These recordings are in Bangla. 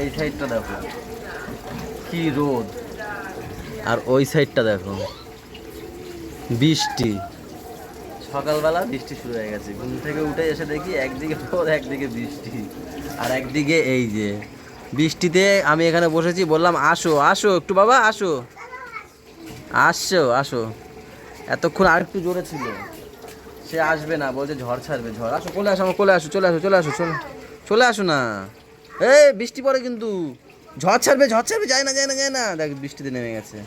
এই সাইডটা দেখো। কি রোদ। আর ওই সাইডটা দেখো। বৃষ্টি। সকালবেলা বৃষ্টি শুরু হয়ে গেছে। ঘুম থেকে উঠে এসে দেখি একদিকে রোদ একদিকে বৃষ্টি। আর একদিকে এই যে বৃষ্টিতে আমি এখানে বসেছি বললাম আসো আসো একটু বাবা আসো। আসছো আসো। এতক্ষণ আর একটু জোরে ছিল। সে আসবে না বলছে ঝড় ছাড়বে ঝড়। আসো কোলে আসো আমার কোলে আসো চলে আসো চলে আসো চলে চলে আসো না। এই বৃষ্টি পড়ে কিন্তু। ঝড় ছাড়বে ঝড় ছাড়বে, যায় না যায় না যায় না। দেখ, বৃষ্টিতে নেমে গেছে।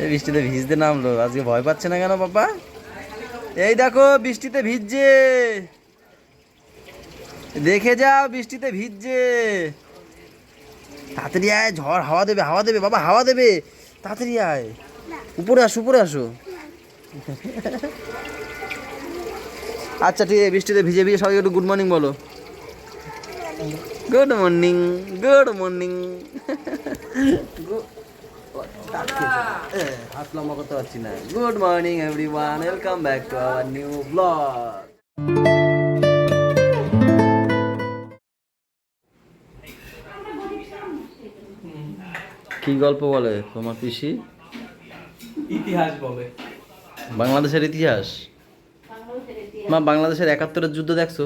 এই বৃষ্টিতে ভিজতে নামলো। আজকে ভয় পাচ্ছে না কেন বাবা এই দেখো, বৃষ্টিতে ভিজছে। দেখে যাও, বৃষ্টিতে ভিজছে। তাড়াতাড়ি আয়, ঝড় হাওয়া দেবে হাওয়া দেবে, বাবা, হাওয়া দেবে। তাড়াতাড়ি আয়। উপরে আসো উপরে আসো। আচ্ছা ঠিক আছে, বৃষ্টিতে ভিজে ভিজে সবাই একটু গুড মর্নিং বলো। গুড মর্নিং গুড মর্নিং হাত লম্বা করতে পারছি না good morning everyone welcome back to our new blog কি গল্প বলে তোমার পিসি? ইতিহাস বলে। বাংলাদেশের ইতিহাস। মা বাংলাদেশের একাত্তরের যুদ্ধ দেখছ?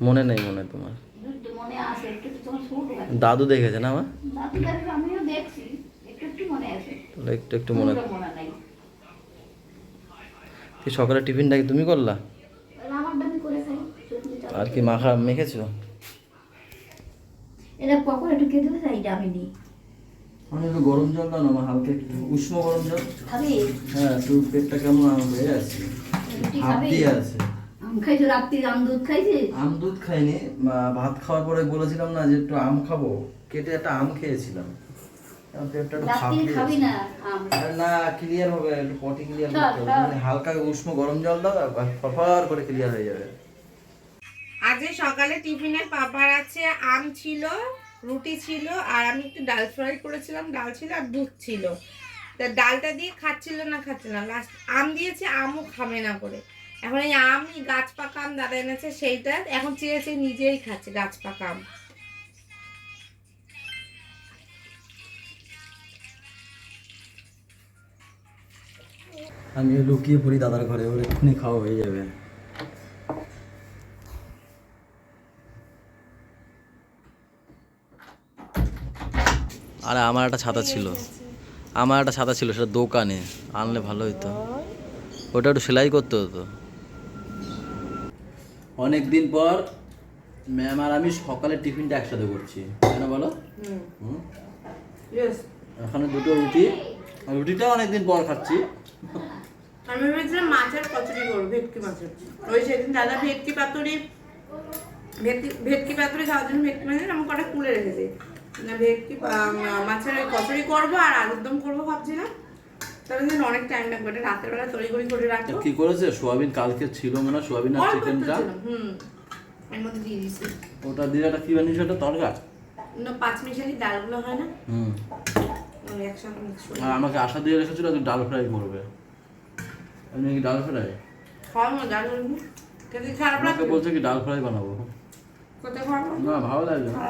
মনে নেই মনে হয় তোমার। মনে দাদু দেখেছে না দেখছি একটু একটু মনে তাহলে একটু একটু কি সকালে টিফিনটা কি তুমি করলা? আমার আর কি মাখা মেখেছো? এটা পকোড়া একটু এইটা আমি নিই আমি একটু গরম জল দাও না আমার হালকা একটু উষ্ণ গরম জল। খাবি? হ্যাঁ একটু পেটটা কেমন আমার হয়ে আছে হাত দিয়ে আছে। খাইছো? রাত্রি আম দুধ খাইছিস আম দুধ খাইনি। ভাত খাওয়ার পরে বলেছিলাম না যে একটু আম খাব। কেটে একটা আম খেয়েছিলাম। খাবি না আম? না ক্লিয়ার হবে পটি ক্লিয়ার চল, করতে হবে। চল। তুমি হালকা উষ্ণ গরম জল দাও আর করে ক্লিয়ার হয়ে যাবে। আজকে সকালে টিফিনে পাপার আছে আম ছিল রুটি ছিল আর আমি একটু ডাল ফ্রাই করেছিলাম। ডাল ছিল আর দুধ ছিল। তা ডালটা দিয়ে খাচ্ছিল না খাচ্ছিল না। লাস্ট আম দিয়েছে আমও খাবে না করে। এখন এই আমই গাছ পাকা আম দাদা এনেছে সেইটা এখন চেয়েছে নিজেই খাচ্ছে গাছ পাকা আম। আমি লুকিয়ে পড়ি দাদার ঘরে ওর এক্ষুনি খাওয়া হয়ে যাবে। আরে আমার একটা ছাতা ছিল। আমার একটা ছাতা ছিল সেটা দোকানে আনলে ভালো হতো ওটা একটু সেলাই করতে হতো। অনেক দিন পর ম্যাম আর আমি সকালে টিফিনটা একসাথে করছি। কেন বলো? হুম। এখানে দুটো রুটি। আর রুটিটাও অনেকদিন পর খাচ্ছি। আমি ভেবেছিলাম মাছের কচুরি করব ভেটকি মাছের ওই সেদিন দাদা ভেটকি পাতুরি ভেটকি ভেটকি পাতুরি খাওয়ার জন্য ভেটকি মাছের আমি কটা তুলে রেখেছি। না ভেটকি মাছের কচুরি করব আর আলুর দম করব ভাবছিলাম। তবে দিন অনেক টাইম লাগবে এটা রাতের বেলা তৈরি করে রাখব। কি করেছে? সোয়াবিন কালকে ছিল মনে সোয়াবিন আর চিকেনটা হুম এর মধ্যে দিয়ে দিয়েছি ওটা দিয়ে একটা কি বানিয়েছে? তরকা না পাঁচ মিশালি ডালগুলো হয় না? হুম। আর আমাকে আশা দিয়ে রেখেছিল যে ডাল ফ্রাই করবে। আমি কি ডাল ফ্রাই? ডাল কিন্তু খারাপ বলছে কি ডাল ফ্রাই বানাবো। কোথায় খাওয়াবো না ভালো লাগবে না।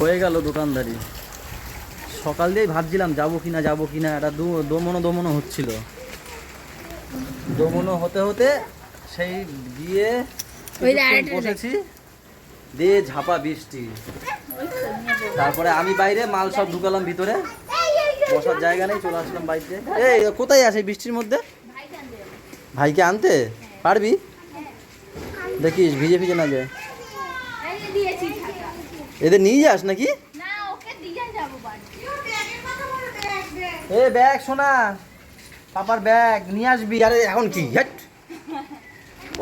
হয়ে গেল দোকানদারি। সকাল দিয়েই ভাবছিলাম যাব কিনা যাব কিনা এটা দু দমনো দমনো হচ্ছিল। দমনো হতে হতে সেই গিয়ে বসেছি দিয়ে ঝাপা বৃষ্টি। তারপরে আমি বাইরে মাল সব ঢুকালাম ভিতরে। বসার জায়গা নেই চলে আসলাম বাড়িতে এই কোথায় আছে বৃষ্টির মধ্যে? ভাইকে আনতে? পারবি? দেখিস ভিজে ভিজে না যায় এদের নিয়ে যাস নাকি? না ওকে দিয়ে যাব বাড়ি। এ ব্যাগ সোনা পাপার ব্যাগ নিয়ে আসবি। আরে এখন কি? হ্যাট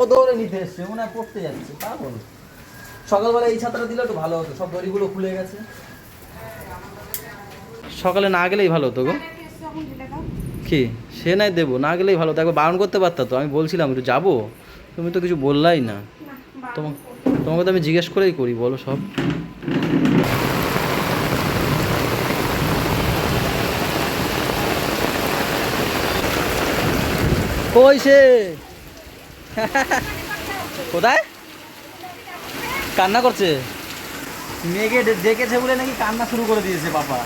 ও দৌড়ে নিতে এসছে মনে হয় পড়তে যাচ্ছে তা বল। সকালবেলা এই ছাতাটা দিলে একটু ভালো হতো সব দড়িগুলো খুলে গেছে। সকালে না গেলেই ভালো হতো গো। কি সে নাই দেবো না গেলেই ভালো হতো। একবার বারণ করতে পারতা তো? আমি বলছিলাম একটু যাব? তুমি তো কিছু বললাই না। তোমাকে তোমাকে তো আমি জিজ্ঞেস করেই করি বলো সব। কই সে? কোথায়? কান্না করছে? মেয়েকে ডেকেছে বলে নাকি কান্না শুরু করে দিয়েছে পাপা।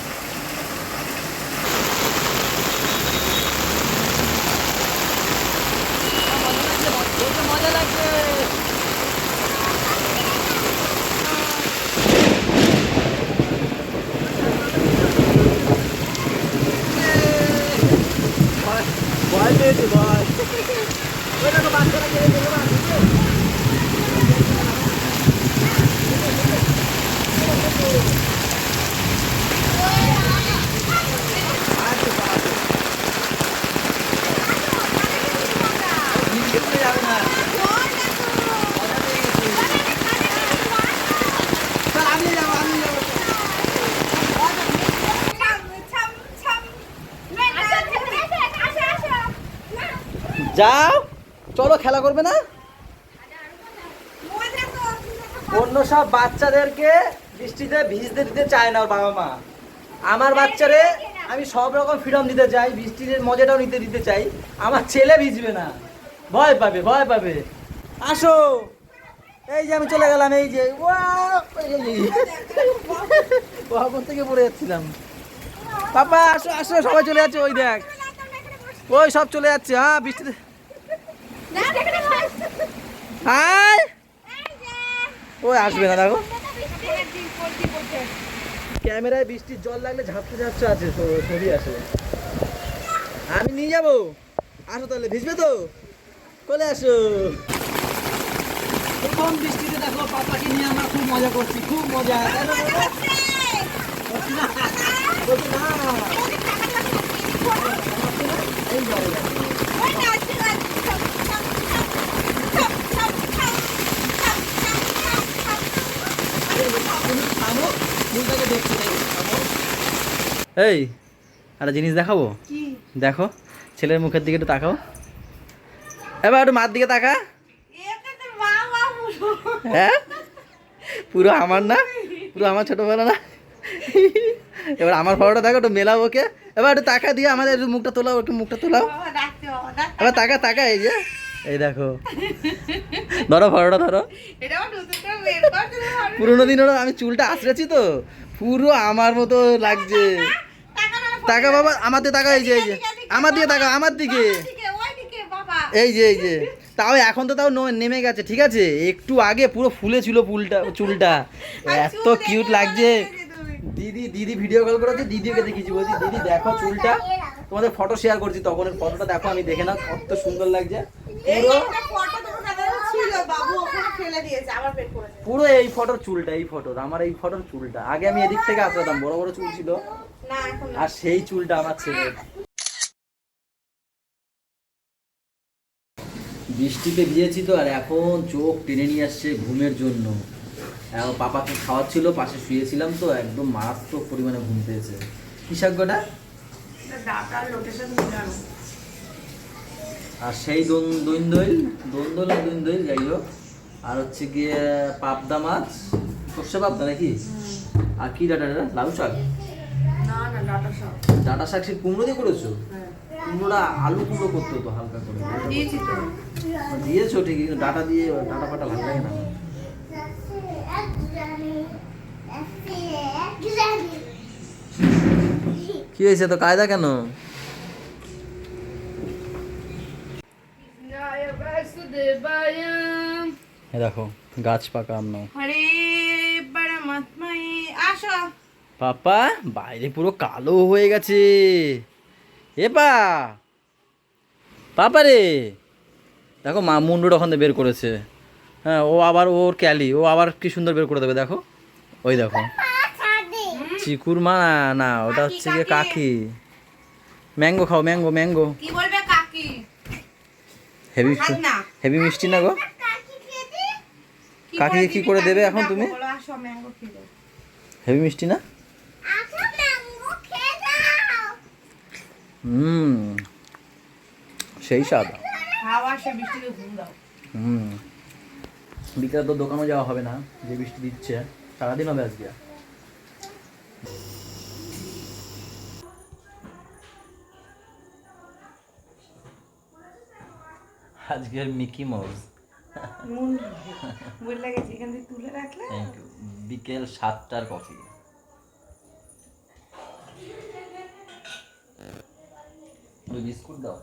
যাও চলো খেলা করবে না? অন্য সব বাচ্চাদেরকে বৃষ্টিতে ভিজতে দিতে চায় না ওর বাবা মা। আমার বাচ্চারে আমি সব রকম ফ্রিডম দিতে চাই, বৃষ্টির মজাটাও নিতে, দিতে চাই। আমার ছেলে ভিজবে না। ভয় পাবে ভয় পাবে। আসো। এই যে আমি চলে গেলাম, এই যে। কখন থেকে পড়ে যাচ্ছিলাম। পাপা, আসো আসো, সবাই চলে যাচ্ছে, ওই দেখ। ওই সব চলে যাচ্ছে হ্যাঁ বৃষ্টিতে হাই ওই আসবে না দেখো। ক্যামেরায় বৃষ্টির জল লাগলে ঝাপতে ঝাপতে আছে ছবি আসে। আমি নিয়ে যাব। আসো তাহলে ভিজবে তো? চলে আসো। প্রথম বৃষ্টিতে দেখো পাপাকে নিয়ে আমরা খুব মজা করছি খুব মজা। না বাবা? বলছি না? বলছি না। এই যাও, এই যাও। থামো, ফুলটাকে এই একটা জিনিস দেখাবো? দেখো ছেলের মুখের দিকে একটু তাকাও। এবার একটু মার দিকে তাকা। হ্যাঁ? পুরো আমার না? পুরো আমার ছোটবেলা না? এবার আমার ফটোটা দেখো একটু মেলাও ওকে। এবার একটু টাকা দিয়ে আমাদের মুখটা তোলাও একটু মুখটা তোলাও। এবার টাকা টাকা এই যে। এই দেখো। ধরো ফটোটা ধরো। পুরোনো দিনের আমি চুলটা আঁচড়েছি তো। পুরো আমার মতো লাগছে। টাকা বাবা আমার দিকে টাকা এই যে এই যে। আমার দিকে টাকা আমার দিকে। এই যে এই যে। তাও এখন তো তাও ন- নেমে গেছে ঠিক আছে? একটু আগে পুরো ফুলে ছিল ফুলটা চুলটা এত কিউট লাগছে। দিদি দিদি ভিডিও কল করেছে দিদিকে দেখিয়েছি বলছি দিদি দেখো চুলটা। তোমাদের ফটো শেয়ার করছি তখন ফটোটা দেখো আমি দেখে নাও কত সুন্দর লাগছে। পুরো পুরো এই ফটোর চুলটা এই ফটোর আমার এই ফটোর চুলটা। আগে আমি এদিক থেকে আসতাম বড় বড় চুল ছিল। আর সেই চুলটা আমার ছেলে বৃষ্টিতে ভিজেছি তো আর এখন চোখ টেনে নিয়ে আসছে ঘুমের জন্য। এখন পাপাকে খাওয়াচ্ছিল পাশে শুয়েছিলাম তো একদম মারাত্মক পরিমাণে ঘুম পেয়েছে। কি শাকটা আর সেই দোন দৈন দইল দোন দোল আর দৈন দইল যাই হোক আর হচ্ছে গিয়ে পাবদা মাছ। সর্ষে পাবদা নাকি? আর কি ডাটা ডাটা লাউ শাক? ডাটা শাক। সে কুমড়ো দিয়ে করেছ? কুমড়োটা আলু কুমড়ো করতে হতো হালকা করে। দিয়েছ ঠিকই কিন্তু ডাটা দিয়ে ডাটা ফাটা ভালো লাগে না। কি হয়েছে তো কায়দা কেন এ দেখো গাছ পাকা আম নাও পরমাত্মায় আসো। পাপা বাইরে পুরো কালো হয়ে গেছে। এ পা পাপা রে। দেখো মা মুন্ডুটা ওখান থেকে বের করেছে। হ্যাঁ ও আবার ওর ক্যালি ও আবার কি সুন্দর বের করে দেবে দেখো। ওই দেখো। চিকুর মা না না ওটা হচ্ছে গিয়ে কাকি। ম্যাঙ্গো খাও ম্যাঙ্গো ম্যাঙ্গো। কি বলবে কাকি? হেভি হেভি মিষ্টি না গো? কাকিকে কি করে দেবে এখন তুমি? হেভি মিষ্টি না? হুম সেই স্বাদ। হুম বিকেলে তো দোকানও যাওয়া হবে না যে বৃষ্টি দিচ্ছে সারাদিন হবে আজকে। আজকের মিকি মাউস। মন মন লাগেছে এখান থেকে তুলে রাখলে বিকেল সাতটার কফি ওই বিস্কুট দাও।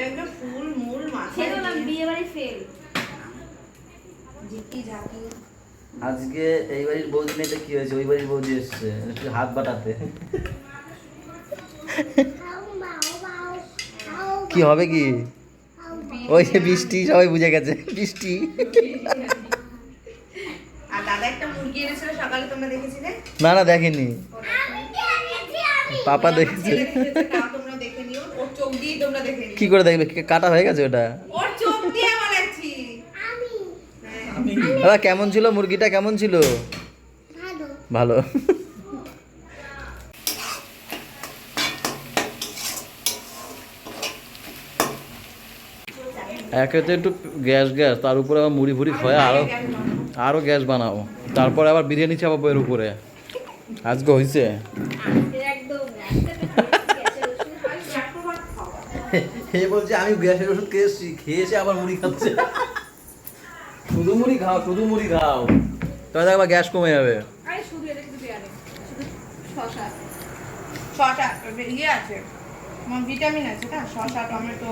একদম ফুল মূল মাথা ঝিকি ঝাঁকি আজকে এই বাড়ির বৌদি মেয়েটা কি হয়েছে? ওই বাড়ির বৌদি এসছে। একটু হাত বাটাতে কি হবে কি? ওই যে বৃষ্টি সবাই বুঝে গেছে। বৃষ্টি। না না দেখেনি। পাপা দেখেছে। কি করে দেখবে? কাটা হয়ে গেছে ওটা ওর চোখ দিয়ে বলেছি হ্যাঁ। দাদা কেমন ছিল? মুরগিটা কেমন ছিল? ভালো। একে তো একটু গ্যাস গ্যাস। তার উপরে আবার মুড়ি ফুড়ি খয়ে আরও আরও গ্যাস বানাও। তারপরে আবার বিরিয়ানি চাপাবো এর উপরে। আজকে হয়েছে এ বলছে আমি গ্যাসের ওষুধ খেয়েছি খেয়েছে আবার মুড়ি খাচ্ছে। শুধু মুড়ি খাও শুধু মুড়ি খাও তবে আবার গ্যাস কমে যাবে। শসা ইয়ে আছে ভিটামিন আছে না? শসা টমেটো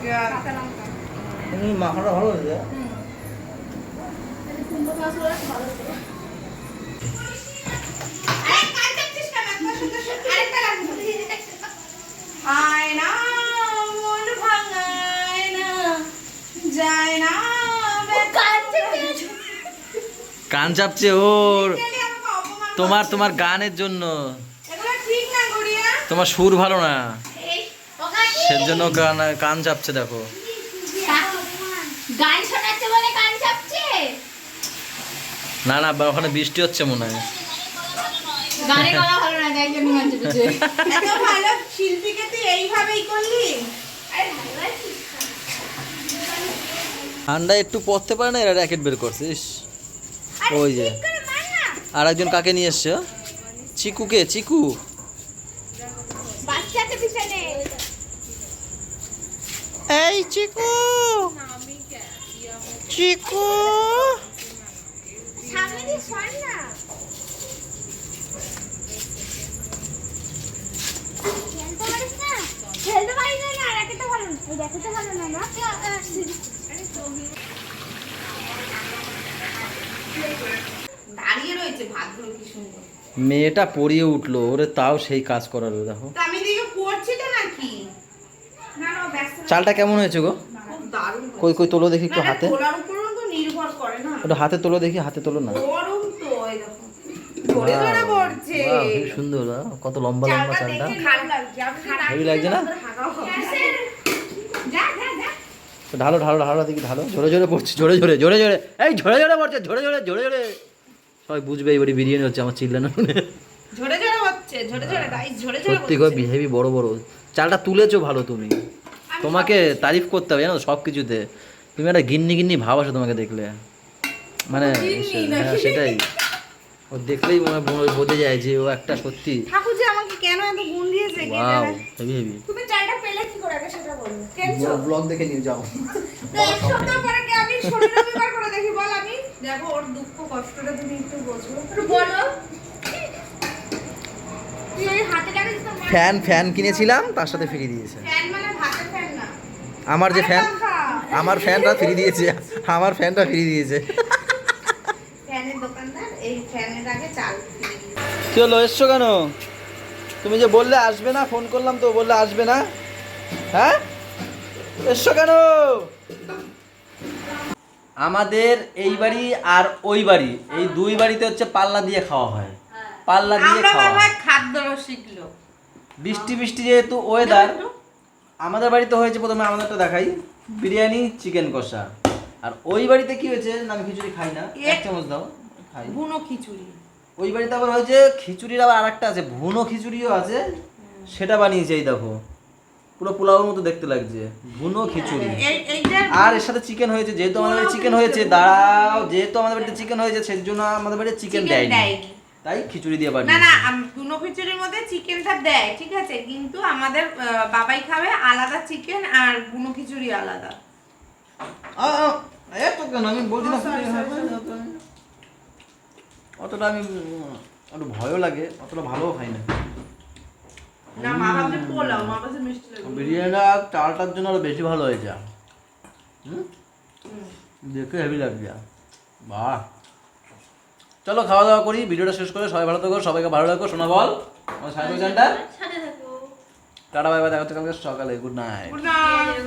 পেঁয়াজ মাখাটা ভালো হয়েছে। আরে কাল দেখছিস কেন একবার শুধু শুধু আরেকটা লাগবে আয় না মন ভাঙায় না যায় না কান চাপছে ওর। তোমার তোমার গানের জন্য। এগুলো ঠিক না গড়িয়া। তোমার সুর ভালো না। সেজন্য কান কান চাপছে দেখো। গান গান না না ওখানে বৃষ্টি হচ্ছে মনে হয়। গানে গান শিল্পীকে তুই এইভাবেই করলি? ঠান্ডা একটু পড়তে পারে না? এরা র্যাকেট বের করছিস? ওই যে। আর একজন কাকে নিয়ে এসছে? চিকুকে চিকু। এই চিকু! চিকু! খেলতে পারিস না? খেলতে পারিস না না রাখতে ভালো না। দেখাতে ভালো না না? দাঁড়িয়ে ভাতগুলো কি সুন্দর। মেয়েটা পড়িয়ে উঠল ওরে তাও সেই কাজ করালো দেখো। আমি দিকে করছি তো নাকি? না না চালটা কেমন হয়েছে গো? কই কই তোলো দেখি একটু হাতে। তোলার উপরও তো নির্ভর করে না। ওটা হাতে তোলো দেখি হাতে তোলো না। গরম তো এই দেখো ধরে ধরে পড়ছে। বাহ, খুব সুন্দর কত লম্বা লম্বা চালটা চালটা। ভালো লাগছে হেভি লাগছে না? ঢালো ঢালো ঢালো দেখি ঢালো। জোরে জোরে পড়ছে জোরে জোরে জোরে জোরে এই ঝরে ঝরে পড়ছে ঝরে ঝরে জোরে জোরে সবাই বুঝবে এবারে বিরিয়ানি হচ্ছে আমার চিল্লানো শুনে। ঝরে ঝরে হচ্ছে ঝরে ঝরে গাইস ঝরে ঝরে সত্যি করে হেভি বড় বড়। চালটা তুলেছো ভালো তুমি। তোমাকে তারিফ করতে হবে জানো সব কিছুতে তুমি একটা গিন্নি গিন্নি ভাব আসে তোমাকে দেখলে। মানে হ্যাঁ সেটাই। ও দেখলেই মনে হয় বোঝ- যায় যে ও একটা সত্যি। ঠাকুর যে আমাকে কেন এত গুণ দিয়েছে ওয়াও হেভি হেভি তুমি চালটা পেলে কি করে আগে সেটা বলো। ব্লগ দেখে নিয়ে যাও। তো এক সপ্তাহ পরে কি আমি শনি রবিবার দেখি ওর দুঃখ কষ্টটা তুমি একটু বোঝো। বলো। ফ্যান ফ্যান কিনেছিলাম তার সাথে ফ্রি দিয়েছে। ফ্যান মানে ভাতের ফ্যান না। আমার যে ফ্যান আমার ফ্যানটা ফ্রি দিয়েছে। আমার ফ্যানটা ফ্রি দিয়েছে। ফ্যানের দোকানদার এই ফ্যানের আগে চাল কিনে দিয়েছে। কি হলো এসছো কেন? তুমি যে বললে আসবে না ফোন করলাম তো বললে আসবে না। হ্যাঁ? এসছো কেন? আমাদের এই বাড়ি আর ওই বাড়ি এই দুই বাড়িতে হচ্ছে পাল্লা দিয়ে খাওয়া হয়। পাল্লা দিয়ে খাওয়া হয়। খাদ্য বৃষ্টি বৃষ্টি যেহেতু ওয়েদার আমাদের বাড়িতে হয়েছে প্রথমে আমাদেরটা দেখাই বিরিয়ানি চিকেন কষা। আর ওই বাড়িতে কি হয়েছে না আমি খিচুড়ি খাই না এক চামচ দাও খাই। বুনো খিচুড়ি। ওই বাড়িতে আবার হয়েছে খিচুড়ির আবার আরেকটা আছে ভুনো খিচুড়িও আছে সেটা বানিয়েছে এই দেখো। পুরো পোলাওর মতো দেখতে লাগছে। বুনো খিচুড়ি। আর এর সাথে চিকেন হয়েছে যেহেতু আমাদের বাড়িতে চিকেন হয়েছে দাঁড়াও যেহেতু আমাদের বাড়িতে চিকেন হয়েছে সেই জন্য আমাদের বাড়িতে চিকেন দেয়। তাই খিচুড়ি দিয়ে বানিয়ে না না দুনো খিচুড়ির মধ্যে চিকেনটা দেয় ঠিক আছে? কিন্তু আমাদের বাবাই খাবে আলাদা চিকেন আর বুনো খিচুড়ি আলাদা। এত কেন? আমি বলছি না Oh, sorry, sorry, sorry. অতটা আমি একটু ভয়ও লাগে অতটা ভালোও হয় না। না মা ভাবছে পোলাও মা ভাবছে মিষ্টি লাগবে বিরিয়ানিটা চালটার জন্য আরও বেশি ভালো হয়েছে। হুম? দেখে হেভি লাগছে। বাহ। চলো খাওয়া দাওয়া করি ভিডিওটা শেষ করে সবাই ভালো থাকো সবাইকে ভালো রাখো শোনা বল। আমার সাড়ে টাটা বাই বাই দেখা হচ্ছে কালকে সকালে। Good night good night